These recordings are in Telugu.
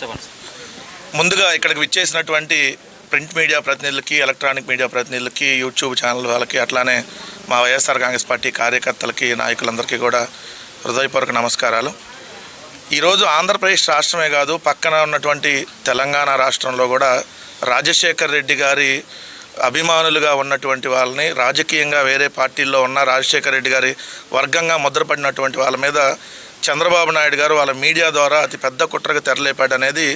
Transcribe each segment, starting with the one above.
చెప్పండి ముందుగా ఇక్కడికి విచ్చేసినటువంటి ప్రింట్ మీడియా ప్రతినిధులకి ఎలక్ట్రానిక్ మీడియా ప్రతినిధులకి యూట్యూబ్ ఛానల్ వాళ్ళకి అట్లానే మా వైఎస్ఆర్ కాంగ్రెస్ పార్టీ కార్యకర్తలకి నాయకులందరికీ కూడా హృదయపూర్వక నమస్కారాలు. ఈరోజు ఆంధ్రప్రదేశ్ రాష్ట్రమే కాదు పక్కన ఉన్నటువంటి తెలంగాణ రాష్ట్రంలో కూడా రాజశేఖర్ రెడ్డి గారి అభిమానులుగా ఉన్నటువంటి వాళ్ళని రాజకీయంగా వేరే పార్టీల్లో ఉన్న రాజశేఖర్ రెడ్డి గారి వర్గంగా ముద్రపడినటువంటి వాళ్ళ మీద చంద్రబాబు నాయుడు గారు వాళ్ళ మీడియా ద్వారా అతి పెద్ద కుట్రకు తెరలేపాడు అనేది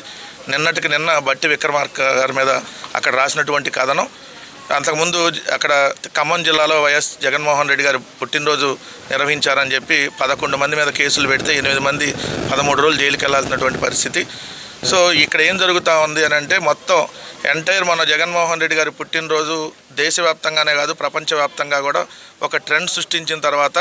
నిన్నటికి నిన్న బట్టి విక్రమార్క గారి మీద అక్కడ రాసినటువంటి కథనం. అంతకుముందు అక్కడ ఖమ్మం జిల్లాలో వైఎస్ జగన్మోహన్ రెడ్డి గారు పుట్టినరోజు నిర్వహించారని చెప్పి పదకొండు మంది మీద కేసులు పెడితే ఎనిమిది మంది పదమూడు రోజులు జైలుకి వెళ్ళాల్సినటువంటి పరిస్థితి. సో ఇక్కడ ఏం జరుగుతూ ఉంది అని అంటే మొత్తం ఎంటైర్ మన జగన్మోహన్ రెడ్డి గారి పుట్టినరోజు దేశవ్యాప్తంగానే కాదు ప్రపంచవ్యాప్తంగా కూడా ఒక ట్రెండ్ సృష్టించిన తర్వాత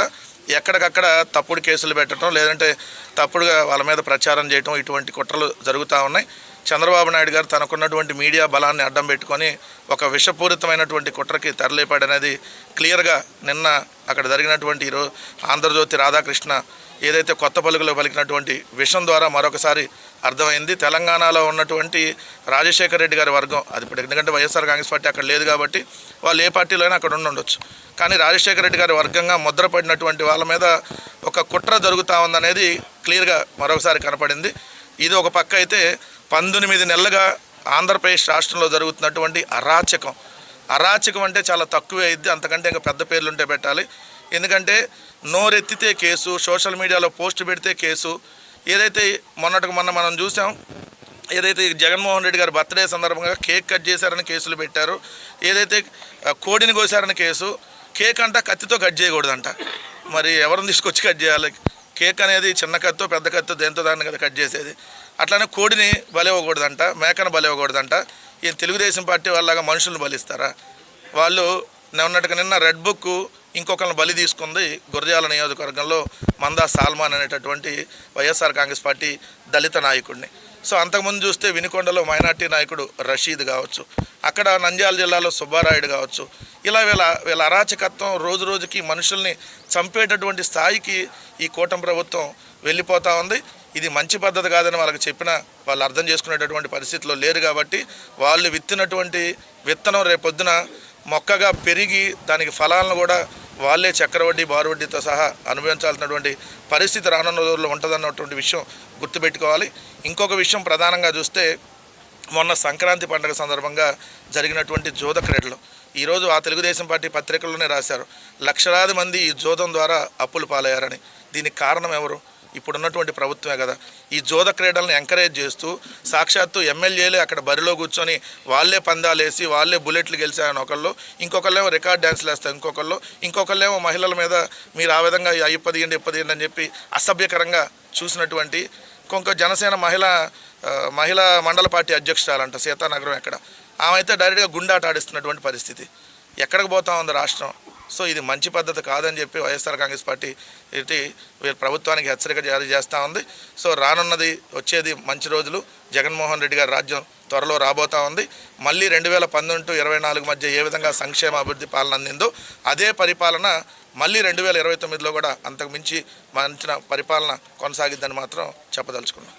ఎక్కడికక్కడ తప్పుడు కేసులు పెట్టడం లేదంటే తప్పుడుగా వాళ్ళ మీద ప్రచారం చేయటం ఇటువంటి కుట్రలు జరుగుతూ ఉన్నాయి. చంద్రబాబు నాయుడు గారు తనకున్నటువంటి మీడియా బలాన్ని అడ్డం పెట్టుకొని ఒక విషపూరితమైనటువంటి కుట్రకి తరలిపాడనేది క్లియర్గా నిన్న అక్కడ జరిగినటువంటి ఈరోజు ఆంధ్రజ్యోతి రాధాకృష్ణ ఏదైతే కొత్త పలుకులో పలికినటువంటి విషం ద్వారా మరొకసారి అర్థమైంది. తెలంగాణలో ఉన్నటువంటి రాజశేఖర రెడ్డి గారి వర్గం అది ఇప్పుడు ఎందుకంటే వైఎస్ఆర్ కాంగ్రెస్ పార్టీ అక్కడ లేదు కాబట్టి వాళ్ళు ఏ పార్టీలో అయినా అక్కడ ఉండొచ్చు. కానీ రాజశేఖర రెడ్డి గారి వర్గంగా ముద్రపడినటువంటి వాళ్ళ మీద ఒక కుట్ర జరుగుతూ ఉందనేది క్లియర్గా మరొకసారి కనపడింది. ఇది ఒక పక్క అయితే పంతొమ్మిది నెలలుగా ఆంధ్రప్రదేశ్ రాష్ట్రంలో జరుగుతున్నటువంటి అరాచకం. అరాచకం అంటే చాలా తక్కువే అయింది అంతకంటే ఇంకా పెద్ద పేర్లు ఉంటే పెట్టాలి. ఎందుకంటే నోరెత్తితే కేసు సోషల్ మీడియాలో పోస్ట్ పెడితే కేసు ఏదైతే మొన్నటికి మొన్న మనం చూసాం ఏదైతే జగన్మోహన్ రెడ్డి గారి బర్త్డే సందర్భంగా కేక్ కట్ చేశారని కేసులు పెట్టారు ఏదైతే కోడిని కోసారని కేసు కేక్ అంట కత్తితో కట్ చేయకూడదంట. మరి ఎవరిని తీసుకొచ్చి కట్ చేయాలి? కేక్ అనేది చిన్న కత్తో పెద్ద కత్తో దేంతో దాన్ని కదా కట్ చేసేది. అట్లానే కోడిని బలివ్వకూడదంట మేకను బలివ్వకూడదంట ఈ తెలుగుదేశం పార్టీ వాళ్ళగా మనుషులను బలిస్తారా? వాళ్ళు ఉన్నట్టుగా నిన్న రెడ్ బుక్ ఇంకొకరిని బలి తీసుకుంది గురజాల నియోజకవర్గంలో మందా సాల్మాన్ అనేటటువంటి వైఎస్ఆర్ కాంగ్రెస్ పార్టీ దళిత నాయకుడిని. సో అంతకుముందు చూస్తే వినుకొండలో మైనార్టీ నాయకుడు రషీద్ కావచ్చు అక్కడ నంద్యాల జిల్లాలో సుబ్బారాయుడు కావచ్చు. ఇలా వీళ్ళ వీళ్ళ అరాచకత్వం రోజు రోజుకి మనుషుల్ని చంపేటటువంటి స్థాయికి ఈ కూటమి ప్రభుత్వం వెళ్ళిపోతూ ఉంది. ఇది మంచి పద్ధతి కాదని వాళ్ళకి చెప్పినా వాళ్ళు అర్థం చేసుకునేటటువంటి పరిస్థితిలో లేరు కాబట్టి వాళ్ళు విత్తినటువంటి విత్తనం రేపొద్దున మొక్కగా పెరిగి దానికి ఫలాలను కూడా వాళ్ళే చక్రవడ్డీ బారువడ్డీతో సహా అనుభవించాల్సినటువంటి పరిస్థితి రానున్న రోజుల్లో ఉంటుందన్నటువంటి విషయం గుర్తుపెట్టుకోవాలి. ఇంకొక విషయం ప్రధానంగా చూస్తే మొన్న సంక్రాంతి పండుగ సందర్భంగా జరిగినటువంటి జోద క్రీడలు. ఈరోజు ఆ తెలుగుదేశం పార్టీ పత్రికల్లోనే రాశారు లక్షలాది మంది ఈ జోదం ద్వారా అప్పులు పాలయ్యారని. దీనికి కారణం ఎవరు? ఇప్పుడున్నటువంటి ప్రభుత్వమే కదా. ఈ జోద క్రీడలను ఎంకరేజ్ చేస్తూ సాక్షాత్తు ఎమ్మెల్యేలే అక్కడ బరిలో కూర్చొని వాళ్ళే పందాలేసి వాళ్ళే బుల్లెట్లు గెలిచారని ఒకళ్ళు ఇంకొకళ్ళేమో రికార్డ్ డ్యాన్స్లు వేస్తారు ఇంకొకళ్ళు ఇంకొకళ్ళేమో మహిళల మీద మీరు ఆ విధంగా ఇప్పదియండి ఇప్పదియండి అని చెప్పి అసభ్యకరంగా చూసినటువంటి ఇంకొక జనసేన మహిళ మహిళా మండల పార్టీ అధ్యక్షురాలంట సీతానగరం ఎక్కడ. ఆమె అయితే డైరెక్ట్గా గుండాట ఆడిస్తున్నటువంటి పరిస్థితి. ఎక్కడికి పోతా ఉంది రాష్ట్రం? సో ఇది మంచి పద్ధతి కాదని చెప్పి వైఎస్ఆర్ కాంగ్రెస్ పార్టీ ఇటు వీరు ప్రభుత్వానికి హెచ్చరిక జారీ చేస్తూ ఉంది. సో రానున్నది వచ్చేది మంచి రోజులు. జగన్మోహన్ రెడ్డి గారి రాజ్యం త్వరలో రాబోతా ఉంది. మళ్ళీ రెండు వేల పంతొమ్మిది టు ఇరవై నాలుగు మధ్య ఏ విధంగా సంక్షేమ అభివృద్ధి పాలన అందిందో అదే పరిపాలన మళ్ళీ రెండు వేల ఇరవై తొమ్మిదిలో కూడా అంతకు మించి మంచిన పరిపాలన కొనసాగిద్దని మాత్రం చెప్పదలుచుకున్నాం.